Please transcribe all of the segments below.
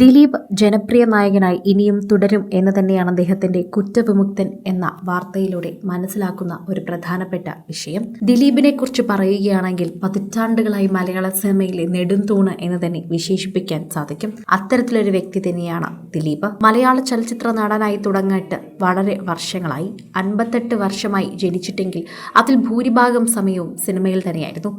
ദിലീപ് ജനപ്രിയ നായകനായി ഇനിയും തുടരും എന്ന് തന്നെയാണ് അദ്ദേഹത്തിന്റെ കുറ്റവിമുക്തൻ എന്ന വാർത്തയിലൂടെ മനസ്സിലാക്കുന്ന ഒരു പ്രധാനപ്പെട്ട വിഷയം. ദിലീപിനെ കുറിച്ച് പറയുകയാണെങ്കിൽ പതിറ്റാണ്ടുകളായി മലയാള സിനിമയിലെ നെടുംതൂണ് എന്ന് തന്നെ വിശേഷിപ്പിക്കാൻ സാധിക്കും. അത്തരത്തിലൊരു വ്യക്തി തന്നെയാണ് ദിലീപ്. മലയാള ചലച്ചിത്ര നടനായി തുടങ്ങിയിട്ട് വളരെ വർഷങ്ങളായി. അൻപത്തെട്ട് വർഷമായി ജനിച്ചിട്ടെങ്കിൽ അതിൽ ഭൂരിഭാഗം സമയവും സിനിമയിൽ തന്നെയായിരുന്നു.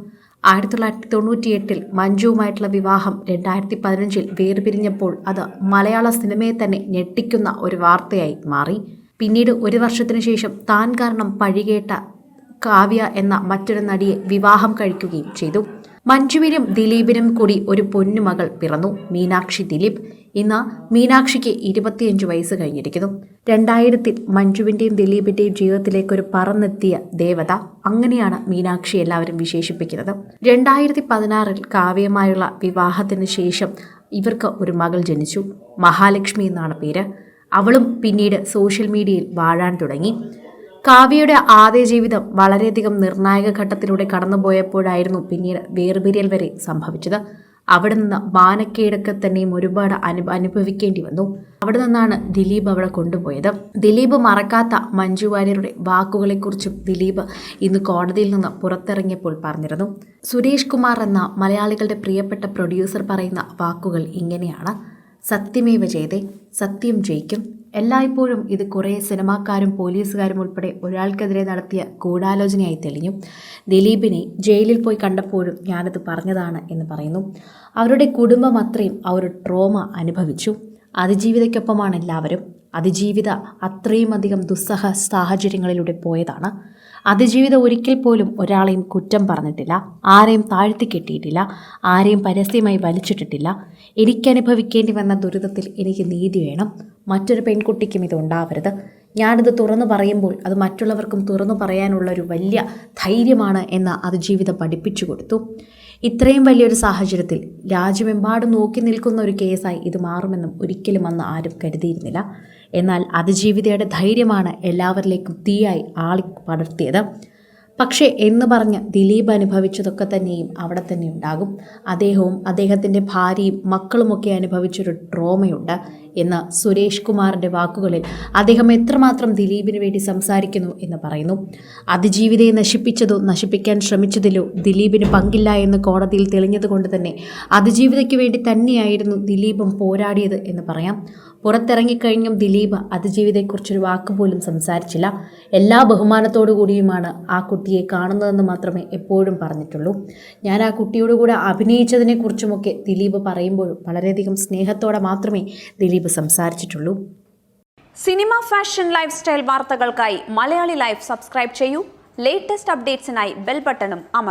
ആയിരത്തി തൊള്ളായിരത്തി തൊണ്ണൂറ്റി എട്ടിൽ മഞ്ജുവുമായിട്ടുള്ള വിവാഹം രണ്ടായിരത്തി പതിനഞ്ചിൽ വേർപിരിഞ്ഞപ്പോൾ അത് മലയാള സിനിമയെ തന്നെ ഞെട്ടിക്കുന്ന ഒരു വാർത്തയായി മാറി. പിന്നീട് ഒരു വർഷത്തിനു ശേഷം താൻ കാരണം പഴികേട്ട കാവ്യ എന്ന മറ്റൊരു നടിയെ വിവാഹം കഴിക്കുകയും ചെയ്തു. മഞ്ജുവിനും ദിലീപിനും കൂടി ഒരു പൊന്നുമകൾ പിറന്നു. മീനാക്ഷി ദിലീപ് ഇന്ന് മീനാക്ഷിക്ക് ഇരുപത്തിയഞ്ച് വയസ്സ് കഴിഞ്ഞിരിക്കുന്നു. രണ്ടായിരത്തിൽ മഞ്ജുവിന്റെയും ദിലീപിന്റെയും ജീവിതത്തിലേക്ക് ഒരു പറന്നെത്തിയ ദേവത അങ്ങനെയാണ് മീനാക്ഷി എല്ലാവരും വിശേഷിപ്പിക്കുന്നത്. രണ്ടായിരത്തി പതിനാറിൽ കാവ്യമായുള്ള വിവാഹത്തിന് ശേഷം ഇവർക്ക് ഒരു മകൾ ജനിച്ചു. മഹാലക്ഷ്മി എന്നാണ് പേര്. അവളും പിന്നീട് സോഷ്യൽ മീഡിയയിൽ വാഴാൻ തുടങ്ങി. കാവ്യയുടെ ആദ്യ ജീവിതം വളരെയധികം നിർണായക ഘട്ടത്തിലൂടെ കടന്നുപോയപ്പോഴായിരുന്നു പിന്നീട് വേർപിരിയൽ വരെ സംഭവിച്ചത്. അവിടെ നിന്ന് മാനക്കേടൊക്കെ തന്നെയും ഒരുപാട് അനു അനുഭവിക്കേണ്ടി വന്നു. അവിടെ നിന്നാണ് ദിലീപ് അവിടെ കൊണ്ടുപോയത്. ദിലീപ് മറക്കാത്ത മഞ്ജു വാര്യരുടെ വാക്കുകളെക്കുറിച്ചും ദിലീപ് ഇന്ന് കോടതിയിൽ നിന്ന് പുറത്തിറങ്ങിയപ്പോൾ പറഞ്ഞിരുന്നു. സുരേഷ് കുമാർ എന്ന മലയാളികളുടെ പ്രിയപ്പെട്ട പ്രൊഡ്യൂസർ പറയുന്ന വാക്കുകൾ ഇങ്ങനെയാണ്. സത്യമേവ ജയതേ സത്യം ജയിക്കും. എല്ലായ്പ്പോഴും ഇത് കുറേ സിനിമാക്കാരും പോലീസുകാരും ഉൾപ്പെടെ ഒരാൾക്കെതിരെ നടത്തിയ ഗൂഢാലോചനയായി തെളിഞ്ഞു. ദിലീപിനെ ജയിലിൽ പോയി കണ്ടപ്പോഴും ഞാനത് പറഞ്ഞതാണ് എന്ന് പറയുന്നു. അവരുടെ കുടുംബം അത്രയും ആ ഒരു ട്രോമ അനുഭവിച്ചു. അതിജീവിതയ്ക്കൊപ്പമാണ് എല്ലാവരും. അതിജീവിത അത്രയും അധികം ദുസ്സഹ സാഹചര്യങ്ങളിലൂടെ പോയതാണ്. അതിജീവിത ഒരിക്കൽ പോലും ഒരാളെയും കുറ്റം പറഞ്ഞിട്ടില്ല ആരെയും താഴ്ത്തി കെട്ടിയിട്ടില്ല ആരെയും പരസ്യമായി വലിച്ചിട്ടിട്ടില്ല. എനിക്കനുഭവിക്കേണ്ടി വന്ന ദുരിതത്തിൽ എനിക്ക് നീതി വേണം. മറ്റൊരു പെൺകുട്ടിക്കും ഇത് ഉണ്ടാവരുത്. ഞാനിത് തുറന്നു പറയുമ്പോൾ അത് മറ്റുള്ളവർക്കും തുറന്നു പറയാനുള്ള ഒരു വലിയ ധൈര്യമാണ് എന്ന് അത് ജീവിതം പഠിപ്പിച്ചു കൊടുത്തു. ഇത്രയും വലിയൊരു സാഹചര്യത്തിൽ രാജ്യമെമ്പാടും നോക്കി നിൽക്കുന്ന ഒരു കേസായി ഇത് മാറുമെന്നും ഒരിക്കലും അന്ന് ആരും കരുതിയിരുന്നില്ല. എന്നാൽ അതിജീവിതയുടെ ധൈര്യമാണ് എല്ലാവരിലേക്കും തീയായി ആളി പടർത്തിയത്. പക്ഷേ എന്ന് പറഞ്ഞ് ദിലീപ് അനുഭവിച്ചതൊക്കെ തന്നെയും അവിടെ തന്നെ ഉണ്ടാകും. അദ്ദേഹവും അദ്ദേഹത്തിന്റെ ഭാര്യയും മക്കളുമൊക്കെ അനുഭവിച്ചൊരു ട്രോമയുണ്ട് എന്ന് സുരേഷ് കുമാറിന്റെ വാക്കുകളിൽ അദ്ദേഹം എത്രമാത്രം ദിലീപിന് വേണ്ടി സംസാരിക്കുന്നു എന്ന് പറയുന്നു. അതിജീവിതയെ നശിപ്പിച്ചതോ നശിപ്പിക്കാൻ ശ്രമിച്ചതിലോ ദിലീപിന് പങ്കില്ല എന്ന് കോടതിയിൽ തെളിഞ്ഞതുകൊണ്ട് തന്നെ അതിജീവിതയ്ക്ക് വേണ്ടി തന്നെയായിരുന്നു ദിലീപും പോരാടിയത് എന്ന് പറയാം. പുറത്തിറങ്ങിക്കഴിഞ്ഞും ദിലീപ് അതിജീവിതയെക്കുറിച്ചൊരു വാക്കുപോലും സംസാരിച്ചില്ല. എല്ലാ ബഹുമാനത്തോടു കൂടിയുമാണ് ആ കുട്ടിയെ കാണുന്നതെന്ന് മാത്രമേ എപ്പോഴും പറഞ്ഞിട്ടുള്ളൂ. ഞാൻ ആ കുട്ടിയോട് കൂടെ അഭിനയിച്ചതിനെക്കുറിച്ചുമൊക്കെ ദിലീപ് പറയുമ്പോഴും വളരെയധികം സ്നേഹത്തോടെ മാത്രമേ ദിലീപ് സംസാരിച്ചിട്ടുള്ളൂ. സിനിമ ഫാഷൻ ലൈഫ് സ്റ്റൈൽ വാർത്തകൾക്കായി മലയാളി ലൈഫ് സബ്സ്ക്രൈബ് ചെയ്യൂ. ലേറ്റസ്റ്റ് അപ്ഡേറ്റ്സിനായി ബെൽ ബട്ടണും അമർ